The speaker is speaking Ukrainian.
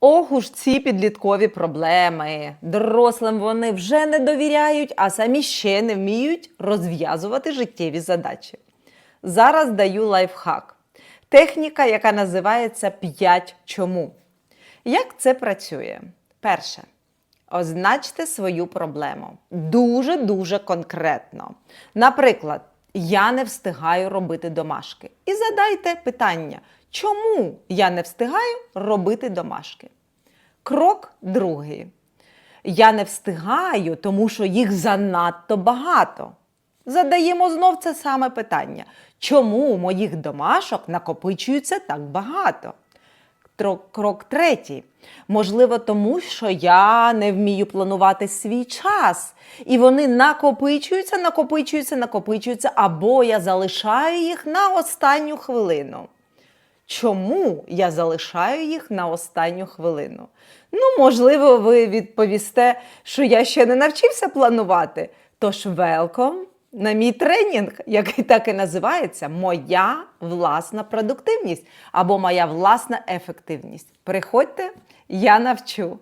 Ох уж ці підліткові проблеми. Дорослим вони вже не довіряють, а самі ще не вміють розв'язувати життєві задачі. Зараз даю лайфхак. Техніка, яка називається 5 чому. Як це працює? Перше. Означте свою проблему дуже-дуже конкретно. Наприклад, я не встигаю робити домашки. І задайте питання, чому я не встигаю робити домашки? Крок другий. Я не встигаю, тому що їх занадто багато. Задаємо знов це саме питання. Чому моїх домашок накопичується так багато? Крок третій. Можливо, тому що я не вмію планувати свій час. І вони накопичуються, накопичуються, накопичуються, або я залишаю їх на останню хвилину. Чому я залишаю їх на останню хвилину? Ну, можливо, ви відповісте, що я ще не навчився планувати. Тож велком на мій тренінг, який так і називається Моя власна продуктивність або моя власна ефективність. Приходьте, я навчу.